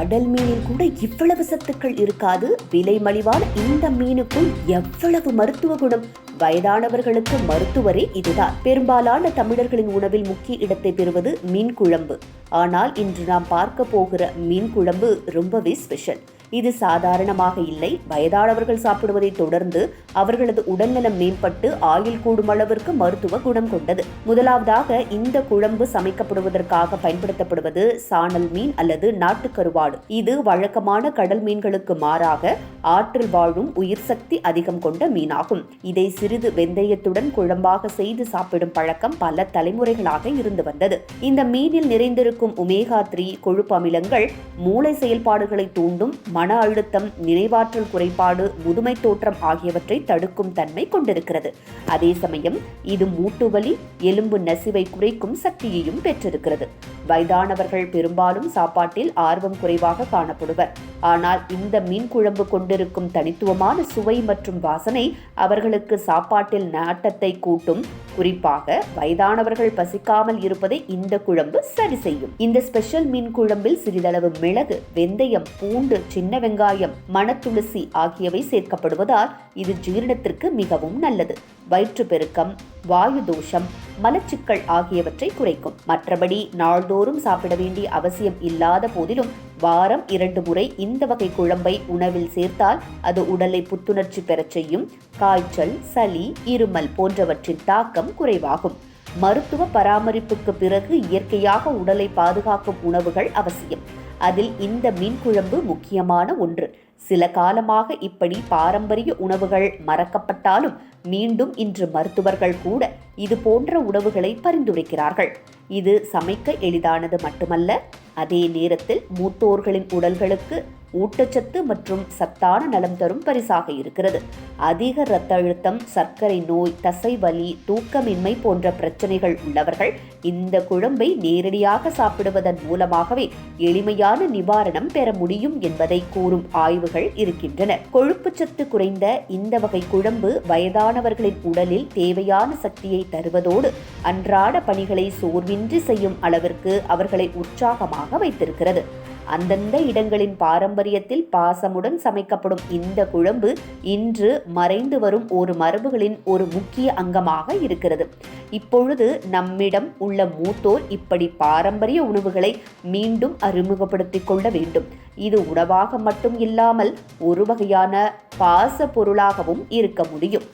கடல் மீனில் கூட இவ்வளவு சத்துக்கள் இருக்காது. விலை மலிவான இந்த மீனுக்குள் எவ்வளவு மருத்துவ குணம்? வயதானவர்களுக்கு மருத்துவரே இதுதான். பெரும்பாலான தமிழர்களின் உணவில் முக்கிய இடத்தை பெறுவது மீன் குழம்பு. ஆனால் இன்று நாம் பார்க்க போகிற மீன் குழம்பு ரொம்பவே ஸ்பெஷல் இது சாதாரணமாக இல்லை. வயதானவர்கள் சாப்பிடுவதை தொடர்ந்து அவர்களது உடல்நலம் மேம்பட்டு ஆயுள் கூடும் அளவிற்கு மருத்துவ குணம் கொண்டது. முதலாவதாக இந்த குழம்பு சமைக்கப்படுவதற்காக பயன்படுத்தப்படுவது சாணல் மீன் அல்லது நாட்டுக்கருவாடு இது வழக்கமான கடல் மீன்களுக்கு மாறாக ஆற்றில் வாழும் உயிர் சக்தி அதிகம் கொண்ட மீனாகும். இதை சிறிது வெந்தயத்துடன் குழம்பாக செய்து சாப்பிடும் பழக்கம் பல தலைமுறைகளாக இருந்து வந்தது. இந்த மீனில் நிறைந்திருக்கும் உமேகா த்ரீ கொழுப்பு அமிலங்கள் மூளை செயல்பாடுகளை தூண்டும் மன அழுத்தம் நினைவாற்றல் குறைபாடு முதுமை தோற்றம் ஆகியவற்றை தடுக்கும் தன்மை கொண்டிருக்கிறது. அதே சமயம் இது மூட்டுவலி எலும்பு நசிவை குறைக்கும் சக்தியையும் பெற்றிருக்கிறது. வயதானவர்கள் பெரும்பாலும் சாப்பாட்டில் ஆர்வம் குறைவாக காணப்படுவர். ஆனால் இந்த மீன் குழம்பு கொண்டு கொண்டிருக்கும் தனித்துவமான சுவை மற்றும் வாசனை அவர்களுக்கு சாப்பாட்டில் நாட்டத்தை கூட்டும். குறிப்பாக வயதானவர்கள் பசிக்காமல் இருப்பதை இந்த குழம்பு சரி செய்யும். இந்த ஸ்பெஷல் மீன் குழம்பில் சிறிதளவு மிளகு வெந்தயம் பூண்டு சின்ன வெங்காயம் மணத்துளசி ஆகியவை சேர்க்கப்படுவதால் இது ஜீரணத்திற்கு மிகவும் நல்லது. வயிற்று பெருக்கம் வாயு தோஷம் மலச்சிக்கல் ஆகியவற்றை குறைக்கும். மற்றபடி நாள்தோறும் சாப்பிட வேண்டிய அவசியம் இல்லாத போதிலும் வாரம் இரண்டு முறை இந்த வகை குழம்பை உணவில் சேர்த்தால் அது உடலை புத்துணர்ச்சி பெறச் செய்யும். காய்ச்சல் சளி இருமல் போன்றவற்றின் தாக்கம் குறைவாகும். மருத்துவ பராமரிப்புக்கு பிறகு இயற்கையாக உடலை பாதுகாக்கும் உணவுகள் அவசியம். அதில் இந்த மீன் குழம்பு முக்கியமான ஒன்று. சில காலமாக இப்படி பாரம்பரிய உணவுகள் மறக்கப்பட்டாலும் மீண்டும் இன்று மருத்துவர்கள் கூட இது போன்ற உணவுகளை பரிந்துரைக்கிறார்கள். இது சமைக்க எளிதானது மட்டுமல்ல அதே நேரத்தில் மூத்தோர்களின் உடல்களுக்கு ஊட்டச்சத்து மற்றும் சத்தான நலம் தரும் பரிசாக இருக்கிறது. அதிக இரத்த அழுத்தம் சர்க்கரை நோய் தசை வலி தூக்கமின்மை போன்ற பிரச்சனைகள் உள்ளவர்கள் இந்த குழம்பை நேரடியாக சாப்பிடுவதன் மூலமாகவே எளிமையான நிவாரணம் பெற முடியும் என்பதை கூறும் ஆய்வுகள் இருக்கின்றன. கொழுப்புச்சத்து குறைந்த இந்த வகை குழம்பு வயதானவர்களின் உடலில் தேவையான சக்தியை தருவதோடு அன்றாட பணிகளை சோர்வின்றி செய்யும் அளவிற்கு அவர்களை உற்சாகமாக வைத்திருக்கிறது. அந்தந்த இடங்களின் பாரம்பரியத்தில் பாசமுடன் சமைக்கப்படும் இந்த குழம்பு இன்று மறைந்து வரும் ஒரு மரபுகளின் ஒரு முக்கிய அங்கமாக இருக்கிறது. இப்பொழுது நம்மிடம் உள்ள மூத்தோர் இப்படி பாரம்பரிய உணவுகளை மீண்டும் அறிமுகப்படுத்திக் கொள்ள வேண்டும். இது உணவாக மட்டும் இல்லாமல் ஒரு வகையான பாச பொருளாகவும் இருக்க முடியும்.